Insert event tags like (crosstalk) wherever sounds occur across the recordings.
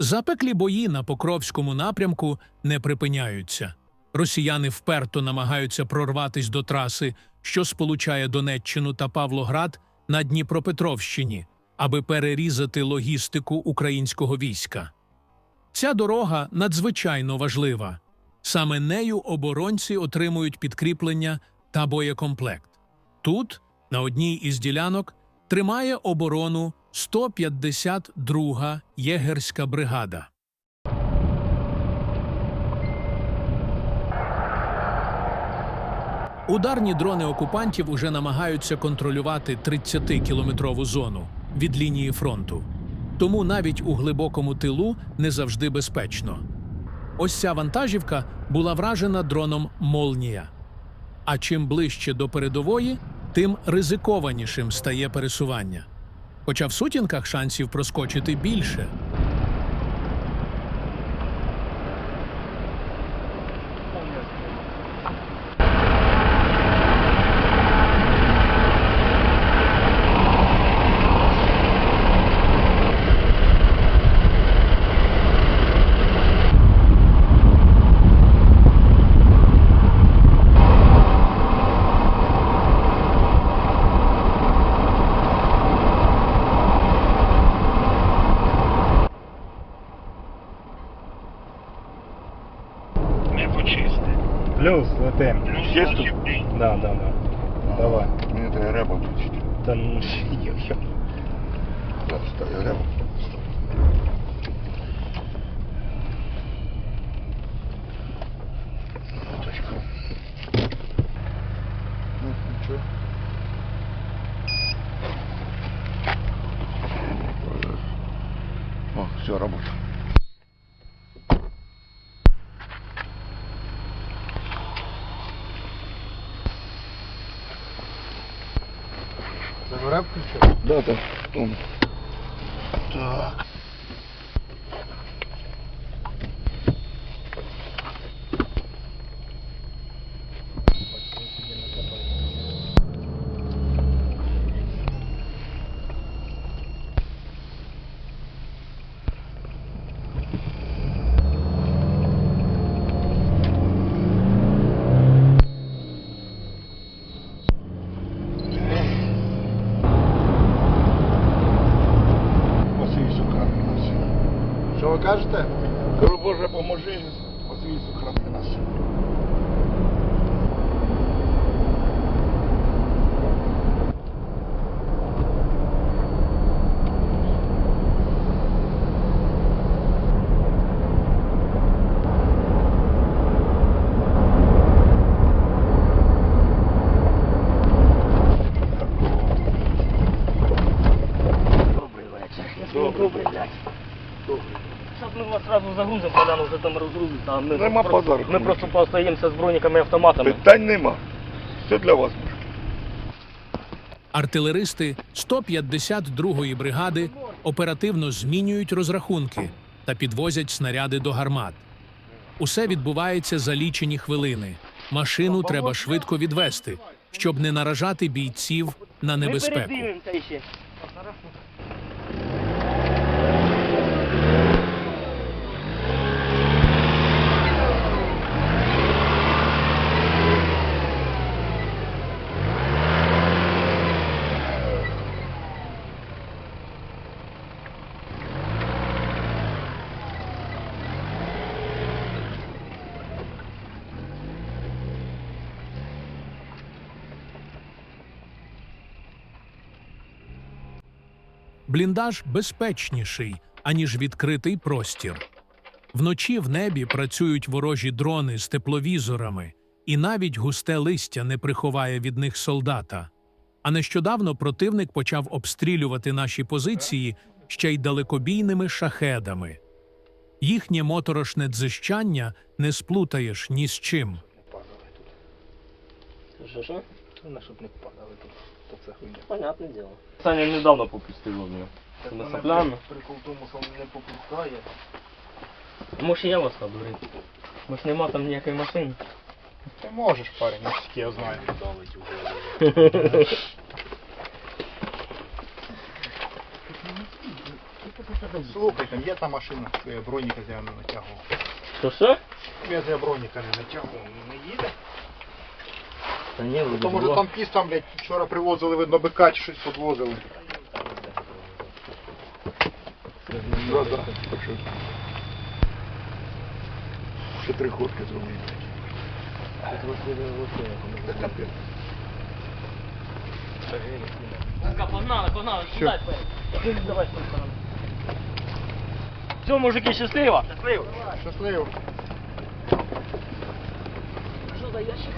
Запеклі бої на Покровському напрямку не припиняються. Росіяни вперто намагаються прорватись до траси, що сполучає Донеччину та Павлоград на Дніпропетровщині, аби перерізати логістику українського війська. Ця дорога надзвичайно важлива. Саме нею оборонці отримують підкріплення та боєкомплект. Тут, на одній із ділянок, тримає оборону 152-га єгерська бригада. Ударні дрони окупантів уже намагаються контролювати 30-кілометрову зону від лінії фронту. Тому навіть у глибокому тилу не завжди безпечно. Ось ця вантажівка була вражена дроном Молнія. А чим ближче до передової, тим ризикованішим стає пересування. Хоча в сутінках шансів проскочити більше. Чисто? Да, да, да. Давай. Мені треба ребу включити. Та ну йо-йо. (laughs) Так, ставлю ребу. Точка. Ну, нічого. О, все, работа. Включив? Да, да. Он. Так. Ми вас одразу загрузимо, Богдан вже там розгрузить. А ми Нема просто, подарку. Ми просто поостаємося з броніками і автоматами. Питань нема. Все для вас. Артилеристи 152-ї бригади оперативно змінюють розрахунки та підвозять снаряди до гармат. Усе відбувається за лічені хвилини. Машину треба швидко відвести, щоб не наражати бійців на Ми небезпеку. Бліндаж безпечніший, аніж відкритий простір. Вночі в небі працюють ворожі дрони з тепловізорами, і навіть густе листя не приховає від них солдата. А нещодавно противник почав обстрілювати наші позиції ще й далекобійними шахедами. Їхнє моторошне дзищання не сплутаєш ні з чим. Що, що? Щоб не падали тут. То це хуйня. Понятне діло. Саня недавно попустив його. Ми соплями. Прикол в тому, що він не попускає. Може я вас надурив. Може нема там ніякої машини. Ти можеш, парень, наскільки я знаю. Слухай, там є та машина, що я броніка з не натягував. Що що? Я з броніка не натягував, не їде. Та ні, вроде То може було. там піс там, блядь, вчора привозили, видно, бика чи щось підвозили. Да, да, так що. Ще три ходки зробили. Та капець. Ка, Погнали, погнали, сідай перед. Давай з тої сторони. Все, мужики, щасливо. Щасливо. Щасливо. Що за ящик?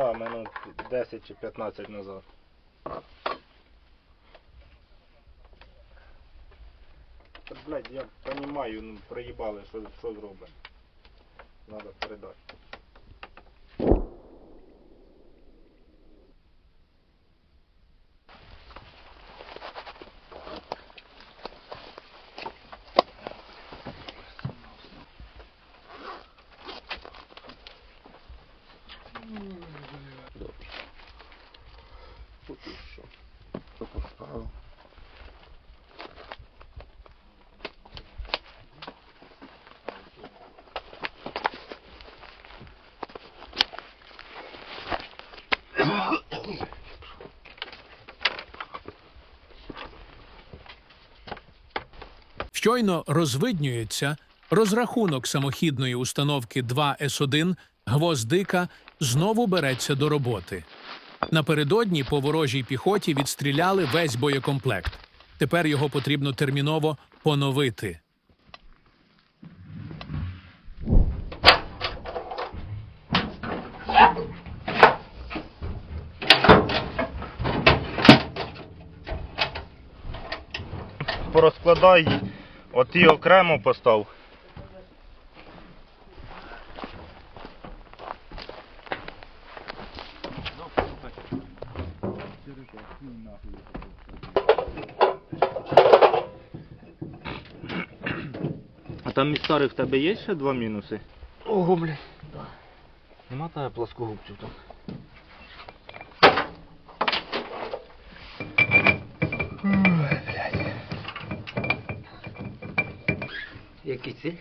Да, минут 10 чи 15 назад. Та, блядь, я розумію, ну проїбали, що, що зробимо. Надо передати. Поки що. Що поставив. Щойно розвиднюється розрахунок самохідної установки 2С1 гвоздика знову береться до роботи. Напередодні по ворожій піхоті відстріляли весь боєкомплект. Тепер його потрібно терміново поновити. Порозкладай, оті окремо постав. А там із старих в тебе є ще два мінуси? Ого, блядь. Нема тебе плоскогубців там. Це?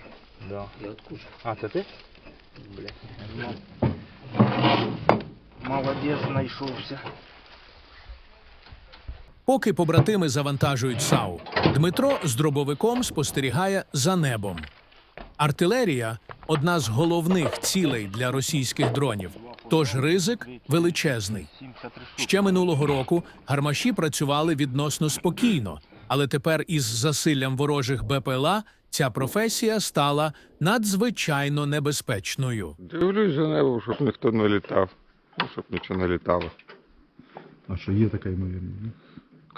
Да. Я откушу. А, це ти? Блядь. Ну. Молодець, знайшовся. Поки побратими завантажують САУ, Дмитро з дробовиком спостерігає за небом. Артилерія одна з головних цілей для російських дронів, тож ризик величезний. Ще минулого року гармаші працювали відносно спокійно, але тепер із засиллям ворожих БПЛА ця професія стала надзвичайно небезпечною. Дивлюсь за небо, щоб ніхто не літав. Ну, щоб нічого не літало. А що є така ймовірність?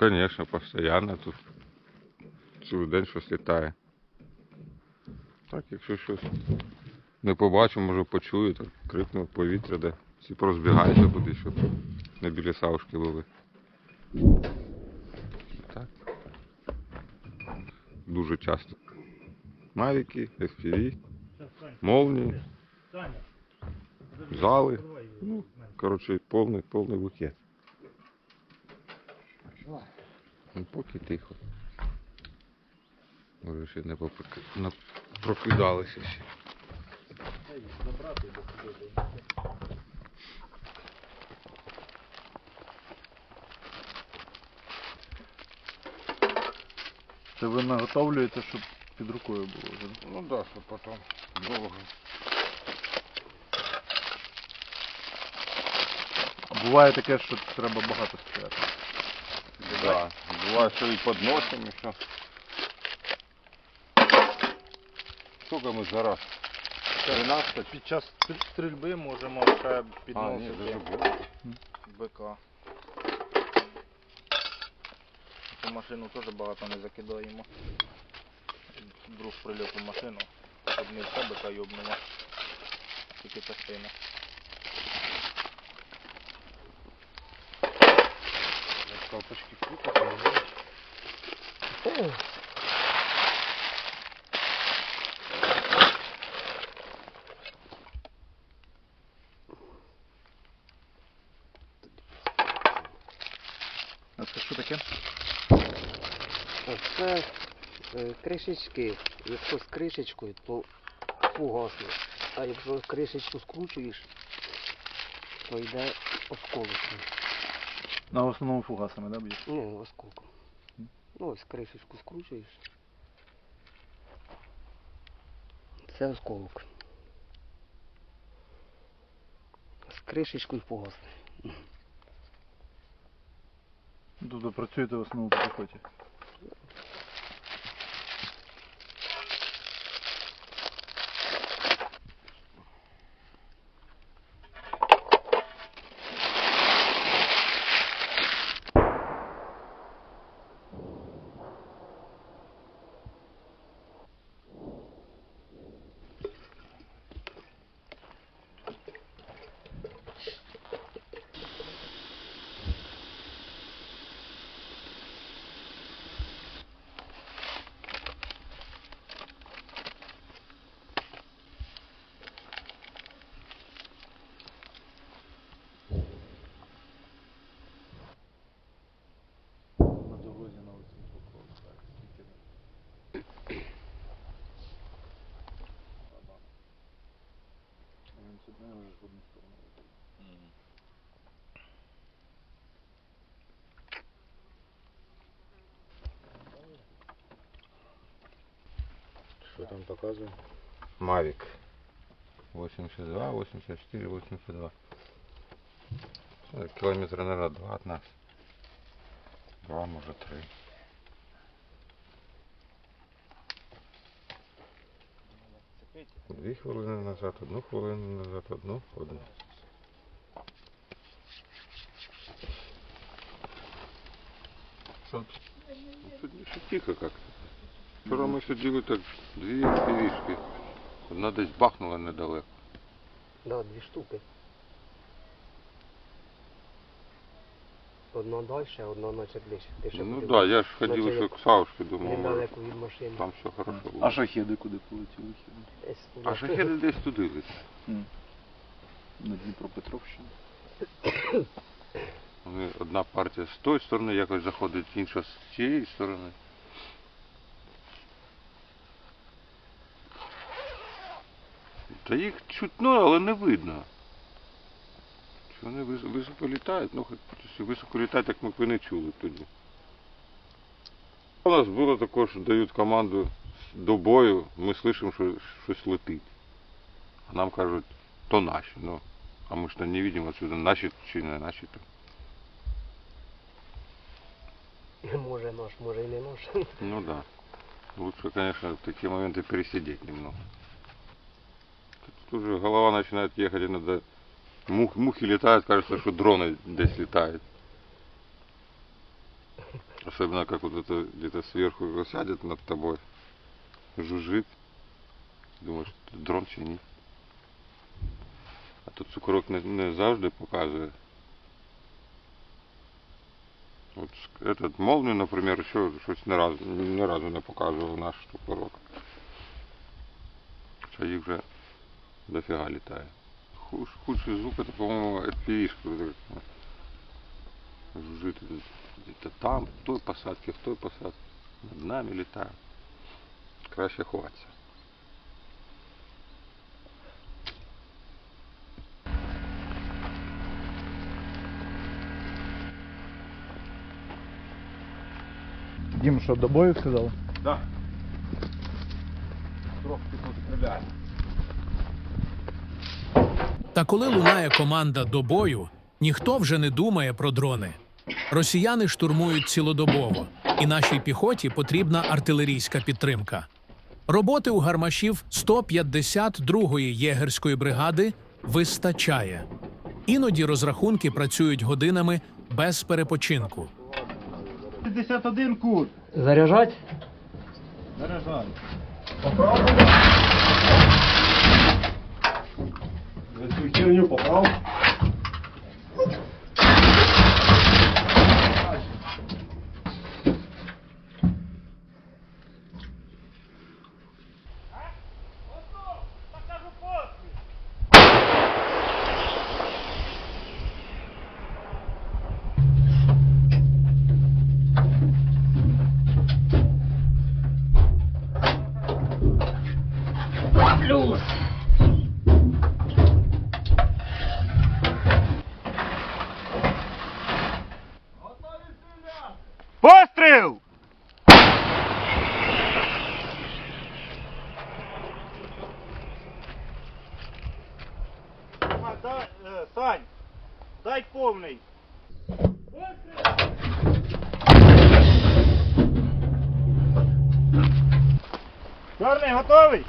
Звісно, постійно тут. Цілий день щось літає. Так, якщо щось не побачу, може почую, то крикну повітря, де всі порозбігаються кудись, щоб не біля савушки були. Так. Дуже часто. Мавіки, FPV, молнії, зали. Ну, коротше, повний, повний букет. Ну, поки тихо. Може ще не прокидалися ще. Це ви наготовлюєте, щоб під рукою було. вже. Ну да, що потім довго. Буває таке, що треба багато стріляти. Да. Буває, що і підносимо, і що. Сколько ми зараз? 13? Під час стрі- стрільби можемо ще А, ні, підносити дуже було. БК. Цю машину теж багато не закидаємо. Друг прильот у машину, щоб не все БК йобнуло. Тільки частина. Колпачки крутять, А це що таке? Це е, кришечки. Якщо з кришечкою, то фугасно. А якщо кришечку скручуєш, то йде осколочний. На основному фугасами, да, б'єш? Ні, осколком. Ну ось кришечку скручуєш. Це осколок. З кришечкою фугасний. Тобто працюєте в основному по піхоті. Він сюди вже в одну сторону. Що там показує? Мавик. 82, 84, 82. Це Кілометра, наверное, два от нас. Два, може три. Дві хвилини назад, одну хвилину назад, одну, одну. Що? Тут ще тихо как-то. Вчора ми сиділи так дві півішки. Одна десь бахнула недалеко. Да, дві штуки. Одна далі, одна наче ближче. Ти ще Ну хотів да, я ж ходив ще к Савушке, думав, недалеко від машини. там все хорошо буде. А шахеди куди полетіли? хіба? Десь туди. А шахеди десь туди летять. М. На Дніпропетровщину. (coughs) Вони одна партія з тої сторони якось заходить, інша з цієї сторони. Та їх чутно, але не видно. Чи вони вис- високо літають? Ну, хоч якщо високо літають, так ми б і не чули тоді. У нас було також, що дають команду до бою, ми слышимо, що щось летить. А нам кажуть, то наші. Ну, а ми ж то не бачимо отсюда, наші чи не наші то. Може наш, може і не наш. (laughs) Ну да. Лучше, конечно, в такие моменты пересидеть немного. Тут уже голова начинает ехать, и надо... Мух, мухи летают, кажется, что дроны здесь летают. Особенно, как вот это где-то сверху его сядет над тобой, жужжит. Думаешь, это дрон чи ні. А тут цукорок не, не завжди показує. От ск- этот молнию, наприклад, що щось не разу, ні разу не показував наш цукорок. Хоча їх вже дофіга літає. Хуш, худший звук это, по-моему, FPV-шка. Жужжит где-то там, в той посадке, в той посадке. Над нами літає. Краще ховатися. Дім, що до бою сказали? Да. Трохи постріляє. Та коли лунає команда до бою, Ніхто вже не думає про дрони. Росіяни штурмують цілодобово, і нашій піхоті потрібна артилерійська підтримка. Роботи у гармашів 152-ї єгерської бригади вистачає. Іноді розрахунки працюють годинами без перепочинку. 51 кут. Заряжать? Заряджай. Цю херню поправ. Плюс. Чорний готовий?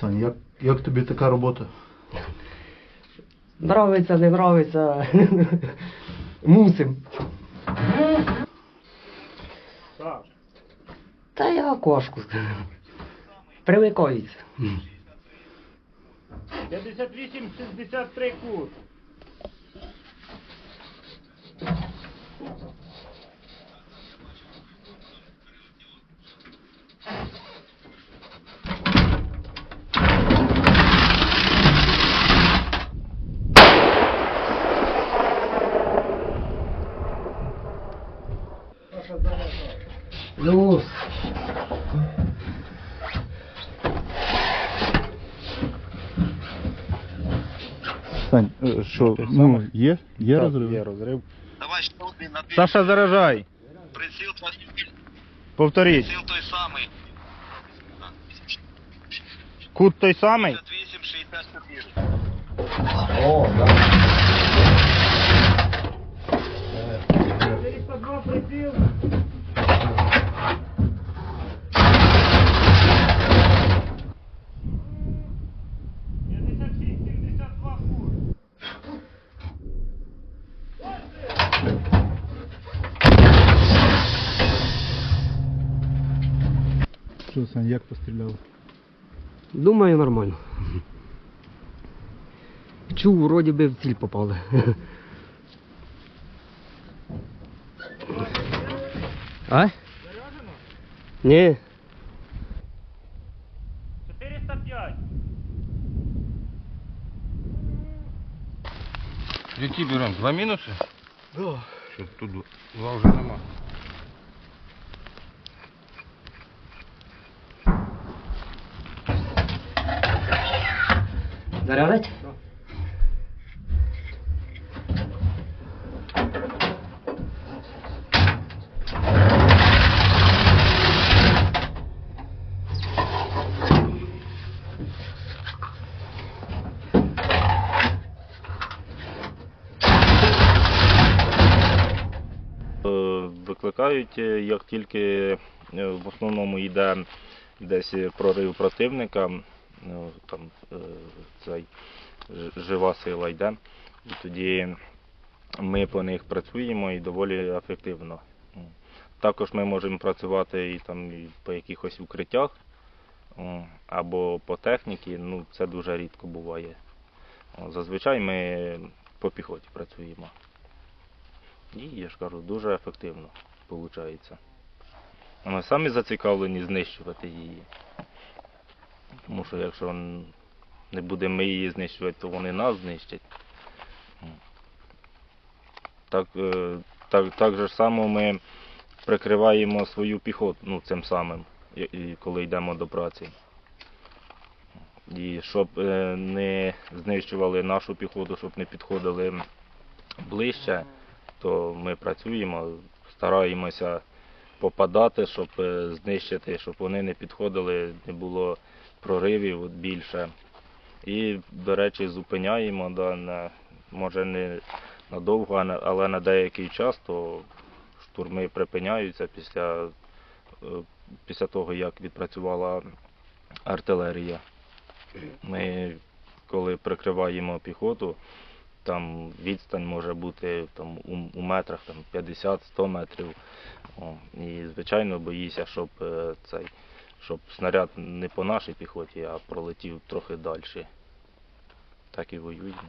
Сань, як, як тобі така робота? Нравиться, не нравиться. Мусим. Так. Та я кошку. Привикається. 58-63 кут. Що, ну, є? Є розрив? Є розрив. Давай ще один на Саша, заражай. приціл твій Повторіть. приціл той самий. Кут той самий? 58, 64. Що, Сань, як постріляв? Думаю, нормально. Чув, вроді би в ціль попали. А? Ні. 405. Які беремо? Два мінуси? Да. Що тут два вже нема. Заряжать? Е, Викликають, е, як тільки е, в основному йде десь прорив противника, ну, там е, цей жива сила йде, і тоді ми по них працюємо і доволі ефективно. Також ми можемо працювати і там і по якихось укриттях або по техніці, ну це дуже рідко буває. Зазвичай ми по піхоті працюємо. І я ж кажу, дуже ефективно виходить. Ми самі зацікавлені знищувати її. Тому що якщо не будемо ми її знищувати, то вони нас знищать. Так, е, так, так же само ми прикриваємо свою піхоту ну, цим самим, коли йдемо до праці. І щоб е, не знищували нашу піхоту, щоб не підходили ближче, то ми працюємо, стараємося попадати, щоб е, знищити, щоб вони не підходили, не було проривів більше. І, до речі, зупиняємо, да, на, може не надовго, але на деякий час, то штурми припиняються після, е, після того, як відпрацювала артилерія. Ми, коли прикриваємо піхоту, там відстань може бути там, у, метрах 50-100 метрів. О, і, звичайно, боїся, щоб, е, цей, щоб снаряд не по нашій піхоті, а пролетів трохи далі. Так і воюємо.